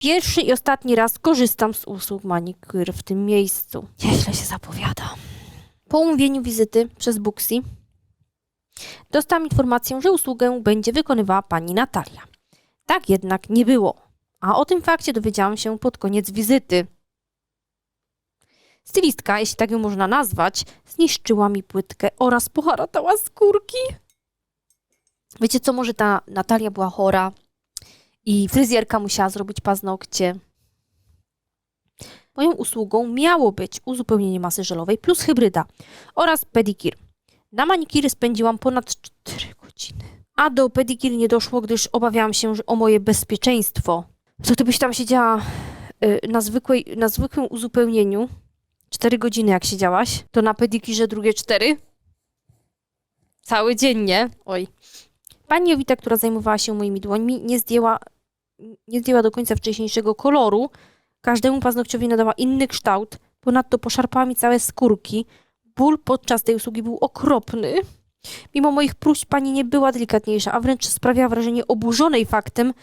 Pierwszy i ostatni raz korzystam z usług manicure w tym miejscu. Nieźle się zapowiada. Po umówieniu wizyty przez Booksy dostałam informację, że usługę będzie wykonywała pani Natalia. Tak jednak nie było, a o tym fakcie dowiedziałam się pod koniec wizyty. Stylistka, jeśli tak ją można nazwać, zniszczyła mi płytkę oraz poharatała skórki. Wiecie co, może ta Natalia była chora i fryzjerka musiała zrobić paznokcie. Moją usługą miało być uzupełnienie masy żelowej plus hybryda oraz pedikir. Na manikiry spędziłam ponad 4 godziny. A do pedikir nie doszło, gdyż obawiałam się o moje bezpieczeństwo. Co ty byś tam siedziała y, na, zwykłej, na zwykłym uzupełnieniu? 4 godziny jak siedziałaś, to na pedikirze drugie 4? Cały dzień, nie? Oj. Pani Jowita, która zajmowała się moimi dłońmi, nie zdjęła, nie zdjęła do końca wcześniejszego koloru. Każdemu paznokciowi nadała inny kształt. Ponadto poszarpała mi całe skórki. Ból podczas tej usługi był okropny. Mimo moich próśb pani nie była delikatniejsza, a wręcz sprawiała wrażenie oburzonej faktem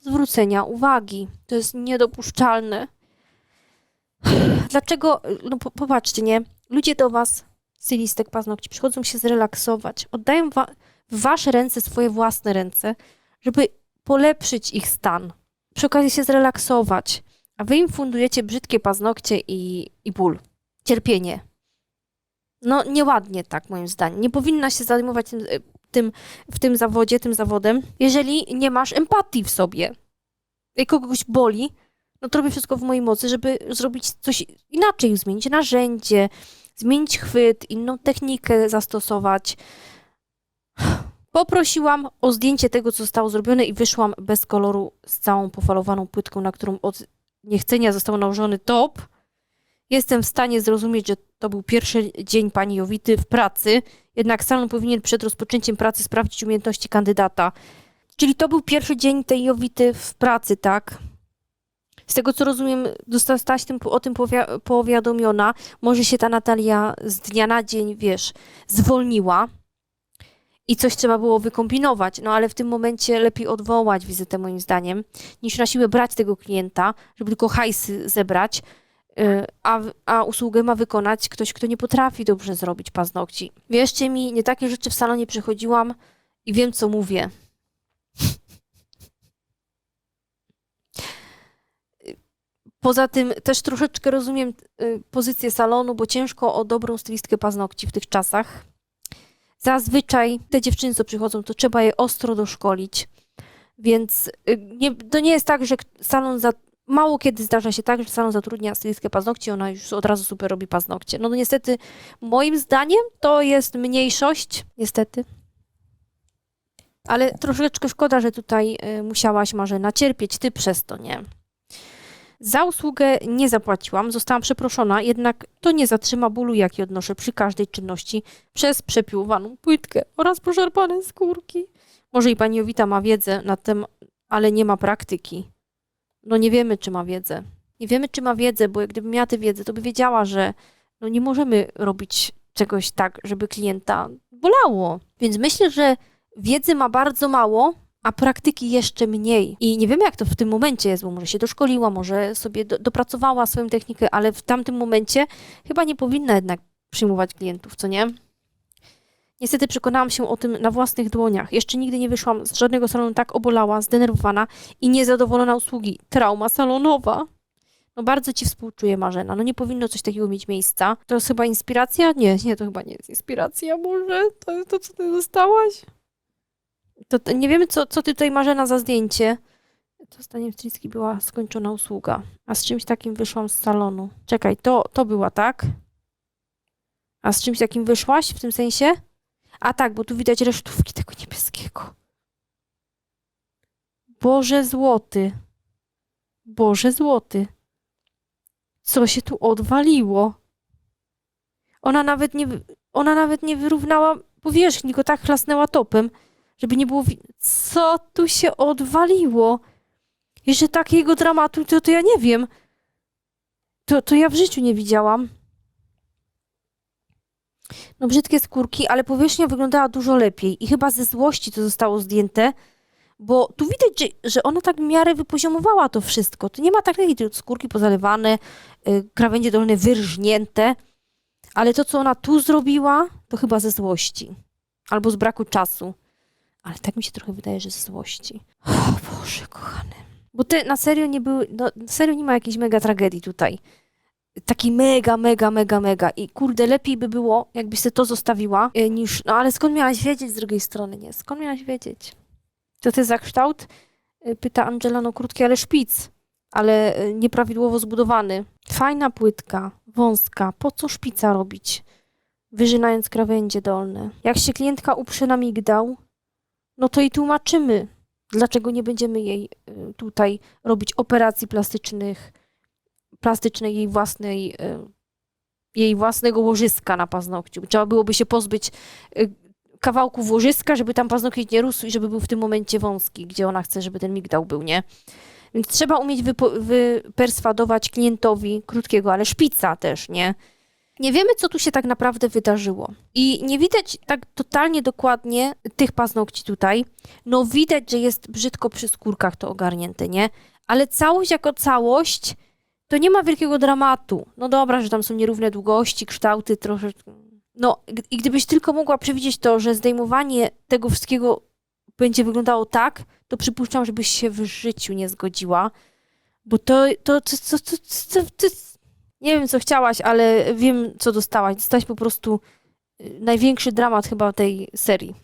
zwrócenia uwagi. To jest niedopuszczalne. Dlaczego? No po, popatrzcie, nie? Ludzie do was, stylistek paznokci, przychodzą się zrelaksować. Oddają wa w wasze ręce swoje własne ręce, żeby polepszyć ich stan. Przy okazji się zrelaksować. A wy im fundujecie brzydkie paznokcie i, i ból. Cierpienie. No nieładnie tak, moim zdaniem. Nie powinna się zajmować tym, tym, w tym zawodzie, tym zawodem, jeżeli nie masz empatii w sobie. Jak kogoś boli, no to robię wszystko w mojej mocy, żeby zrobić coś inaczej, zmienić narzędzie, zmienić chwyt, inną technikę zastosować. Poprosiłam o zdjęcie tego, co zostało zrobione i wyszłam bez koloru z całą pofalowaną płytką, na którą od niechcenia został nałożony top. Jestem w stanie zrozumieć, że to był pierwszy dzień pani Jowity w pracy, jednak salon powinien przed rozpoczęciem pracy sprawdzić umiejętności kandydata. Czyli to był pierwszy dzień tej Jowity w pracy, tak? Z tego co rozumiem, zostałaś tym, o tym powia- powiadomiona. Może się ta Natalia z dnia na dzień, wiesz, zwolniła i coś trzeba było wykombinować. No ale w tym momencie lepiej odwołać wizytę, moim zdaniem, niż na siłę brać tego klienta, żeby tylko hajsy zebrać, y, a, a usługę ma wykonać ktoś, kto nie potrafi dobrze zrobić paznokci. Wierzcie mi, nie takie rzeczy w salonie przechodziłam i wiem, co mówię. Poza tym też troszeczkę rozumiem y, pozycję salonu, bo ciężko o dobrą stylistkę paznokci w tych czasach. Zazwyczaj te dziewczyny, co przychodzą, to trzeba je ostro doszkolić. Więc y, nie, to nie jest tak, że salon za, mało kiedy zdarza się tak, że salon zatrudnia stylistkę paznokci, ona już od razu super robi paznokcie. No, no niestety, moim zdaniem to jest mniejszość, niestety. Ale troszeczkę szkoda, że tutaj y, musiałaś Marzena cierpieć ty przez to, nie? Za usługę nie zapłaciłam, zostałam przeproszona, jednak to nie zatrzyma bólu, jaki odnoszę przy każdej czynności przez przepiłowaną płytkę oraz poszarpane skórki. Może i pani Jowita ma wiedzę na temat, ale nie ma praktyki. No nie wiemy, czy ma wiedzę. Nie wiemy, czy ma wiedzę, bo gdyby miała tę wiedzę, to by wiedziała, że no nie możemy robić czegoś tak, żeby klienta bolało. Więc myślę, że wiedzy ma bardzo mało, a praktyki jeszcze mniej. I nie wiemy, jak to w tym momencie jest, bo może się doszkoliła, może sobie do, dopracowała swoją technikę, ale w tamtym momencie chyba nie powinna jednak przyjmować klientów, co nie? Niestety przekonałam się o tym na własnych dłoniach. Jeszcze nigdy nie wyszłam z żadnego salonu tak obolała, zdenerwowana i niezadowolona usługi. Trauma salonowa. No bardzo ci współczuję, Marzena. No nie powinno coś takiego mieć miejsca. To jest chyba inspiracja? Nie, nie, to chyba nie jest inspiracja. Może to jest to, co ty dostałaś? To, nie wiemy, co, co ty tutaj Marzena za zdjęcie. To zdaniem stylistki była skończona usługa. A z czymś takim wyszłam z salonu. Czekaj, to, to była, tak? A z czymś takim wyszłaś w tym sensie? A tak, bo tu widać resztówki tego niebieskiego. Boże złoty. Boże złoty. Co się tu odwaliło? Ona nawet nie, ona nawet nie wyrównała powierzchni, go tak chlasnęła topem żeby nie było. Co tu się odwaliło? Jeszcze takiego dramatu, to, to ja nie wiem. To, to ja w życiu nie widziałam. No brzydkie skórki, ale powierzchnia wyglądała dużo lepiej. I chyba ze złości to zostało zdjęte, Bo tu widać, że, że ona tak w miarę wypoziomowała to wszystko. Tu nie ma takiej skórki pozalewane, y, krawędzie dolne wyrżnięte, ale to, co ona tu zrobiła, to chyba ze złości. Albo z braku czasu. Ale tak mi się trochę wydaje, że ze złości. O Boże, kochany. Bo te na serio nie były, no, na serio nie ma jakiejś mega tragedii tutaj. Taki mega, mega, mega, mega. I kurde, lepiej by było, jakbyś sobie to zostawiła, y, niż, no ale skąd miałaś wiedzieć z drugiej strony, nie? Skąd miałaś wiedzieć? To ty za kształt? Y, Pyta Angela, no krótki, ale szpic, ale y, nieprawidłowo zbudowany. Fajna płytka, wąska, po co szpica robić? Wyżynając krawędzie dolne. Jak się klientka uprze na migdał, no to i tłumaczymy, dlaczego nie będziemy jej y, tutaj robić operacji plastycznych, plastycznej jej własnej, y, jej własnego łożyska na paznokciu. Trzeba byłoby się pozbyć y, kawałków łożyska, żeby tam paznokieć nie rósł i żeby był w tym momencie wąski, gdzie ona chce, żeby ten migdał był, nie? Więc trzeba umieć wyperswadować klientowi krótkiego, ale szpica też, nie? Nie wiemy, co tu się tak naprawdę wydarzyło. I nie widać tak totalnie dokładnie tych paznokci tutaj. No widać, że jest brzydko przy skórkach to ogarnięte, nie? Ale całość jako całość to nie ma wielkiego dramatu. No dobra, że tam są nierówne długości, kształty trochę... No i gdybyś tylko mogła przewidzieć to, że zdejmowanie tego wszystkiego będzie wyglądało tak, to przypuszczam, żebyś się w życiu nie zgodziła. Bo to, to, to, to, to, to, to nie wiem, co chciałaś, ale wiem, co dostałaś. Dostałaś po prostu y, największy dramat chyba tej serii.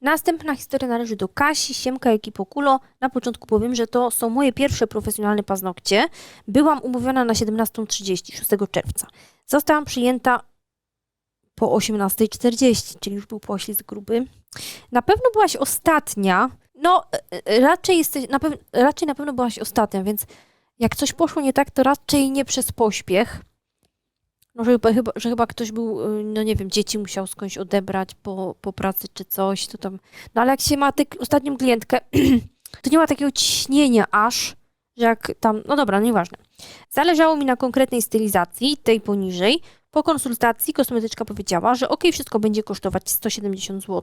Następna historia należy do Kasi, Siemka i Kipokulo. Na początku powiem, że to są moje pierwsze profesjonalne paznokcie. Byłam umówiona na 17.30, 6 czerwca. Zostałam przyjęta po 18.40, czyli już był poślizg gruby. Na pewno byłaś ostatnia. No, y, y, raczej jesteś, na raczej na pewno byłaś ostatnia, więc jak coś poszło nie tak, to raczej nie przez pośpiech. No, że chyba, że chyba ktoś był, y, no nie wiem, dzieci musiał skądś odebrać po, po pracy czy coś, to tam. No ale jak się ma tę ostatnią klientkę, to nie ma takiego ciśnienia aż, że jak tam, no dobra, nieważne. Zależało mi na konkretnej stylizacji, tej poniżej. Po konsultacji kosmetyczka powiedziała, że ok, wszystko będzie kosztować 170 zł.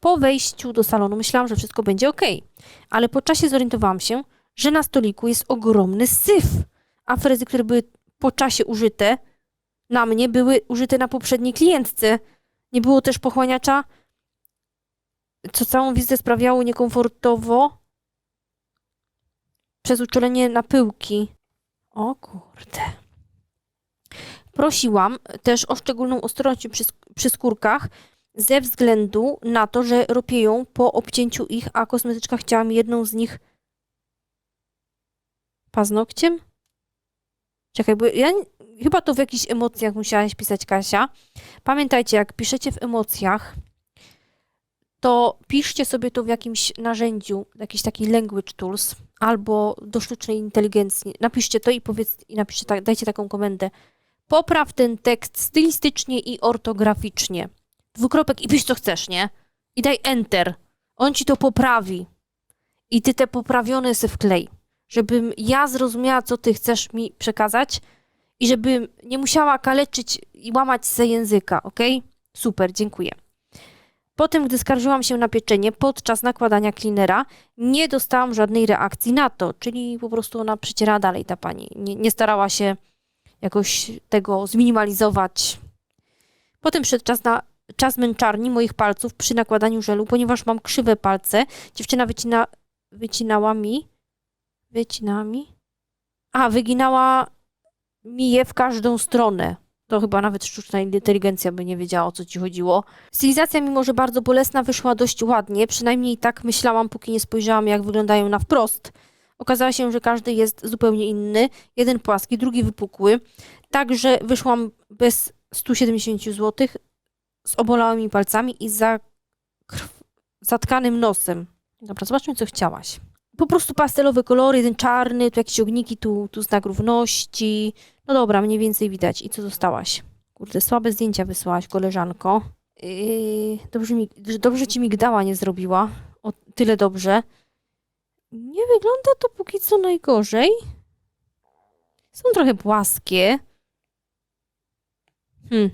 Po wejściu do salonu myślałam, że wszystko będzie ok, ale po czasie zorientowałam się, że na stoliku jest ogromny syf, a frezy, które były po czasie użyte na mnie, były użyte na poprzedniej klientce. Nie było też pochłaniacza, co całą wizytę sprawiało niekomfortowo przez uczulenie na pyłki. O kurde. Prosiłam też o szczególną ostrożność przy, przy skórkach ze względu na to, że ropieją po obcięciu ich, a kosmetyczka chciała mi jedną z nich paznokciem? Czekaj, bo ja chyba to w jakichś emocjach musiałaś pisać, Kasia. Pamiętajcie, jak piszecie w emocjach, to piszcie sobie to w jakimś narzędziu, jakiś taki language tools, albo do sztucznej inteligencji. Napiszcie to i powiedz, i napiszcie, tak, dajcie taką komendę. Popraw ten tekst stylistycznie i ortograficznie. Dwukropek i pisz co chcesz, nie? I daj enter. On ci to poprawi. I ty te poprawione se wklej żebym ja zrozumiała, co ty chcesz mi przekazać i żebym nie musiała kaleczyć i łamać se języka, ok? Super, dziękuję. Potem, gdy skarżyłam się na pieczenie podczas nakładania cleanera, nie dostałam żadnej reakcji na to, czyli po prostu ona przeciera dalej ta pani. Nie, nie starała się jakoś tego zminimalizować. Potem przyszedł czas na czas męczarni moich palców przy nakładaniu żelu, ponieważ mam krzywe palce. Dziewczyna wycina, wycinała mi wycinami. A, wyginała mi je w każdą stronę. To chyba nawet sztuczna inteligencja by nie wiedziała, o co ci chodziło. Stylizacja, mimo że bardzo bolesna, wyszła dość ładnie. Przynajmniej tak myślałam, póki nie spojrzałam, jak wyglądają na wprost. Okazało się, że każdy jest zupełnie inny. Jeden płaski, drugi wypukły. Także wyszłam bez 170 zł z obolałymi palcami i za zatkanym nosem. Dobra, zobaczmy, co chciałaś po prostu pastelowe kolory, jeden czarny, tu jakieś ogniki, tu, tu znak równości. No dobra, mniej więcej widać. I co dostałaś? Kurde, słabe zdjęcia wysłałaś, koleżanko. Yy, dobrze, mi, dobrze ci migdała nie zrobiła. O tyle dobrze. Nie wygląda to póki co najgorzej. Są trochę płaskie. Hmm.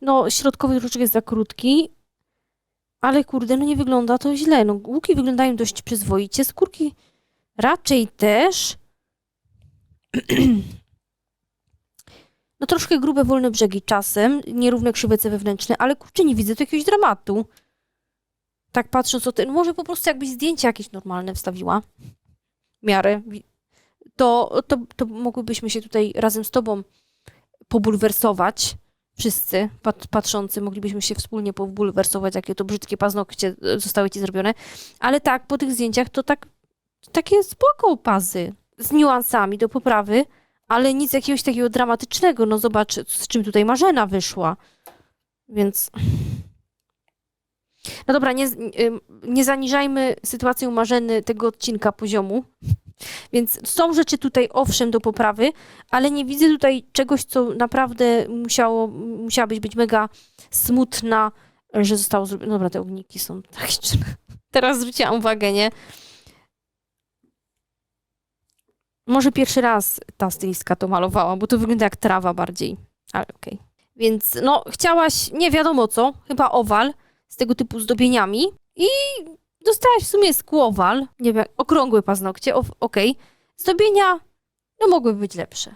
No, środkowy troszeczkę jest za krótki, ale kurde, no nie wygląda to źle. No, łuki wyglądają dość przyzwoicie, skórki raczej też. No troszkę grube, wolne brzegi czasem, nierówne krzywece wewnętrzne, ale kurczę, nie widzę tu jakiegoś dramatu. Tak patrząc o ten, może po prostu jakbyś zdjęcie jakieś normalne wstawiła. W miarę. To, to, to mogłybyśmy się tutaj razem z tobą pobulwersować. Wszyscy pat, patrzący moglibyśmy się wspólnie pobulwersować, jakie to brzydkie paznokcie e, zostały ci zrobione. Ale tak, po tych zdjęciach to tak, takie spoko pazy. Z niuansami do poprawy, ale nic jakiegoś takiego dramatycznego. No zobacz, z czym tutaj Marzena wyszła. Więc... No dobra, nie, ym, nie zaniżajmy sytuacją Marzeny tego odcinka poziomu. Więc są rzeczy tutaj owszem do poprawy, ale nie widzę tutaj czegoś, co naprawdę musiało, musiałabyś być mega smutna, że zostało zrobione. Dobra, te ogniki są tak. Teraz zwróciłam uwagę, nie? Może pierwszy raz ta stylistka to malowała, bo to wygląda jak trawa bardziej. Ale okej. Więc no, chciałaś, nie wiadomo co, chyba owal z tego typu zdobieniami i dostałaś w sumie skłowal, nie wiem, okrągłe paznokcie, okej. Zdobienia, no mogłyby być lepsze.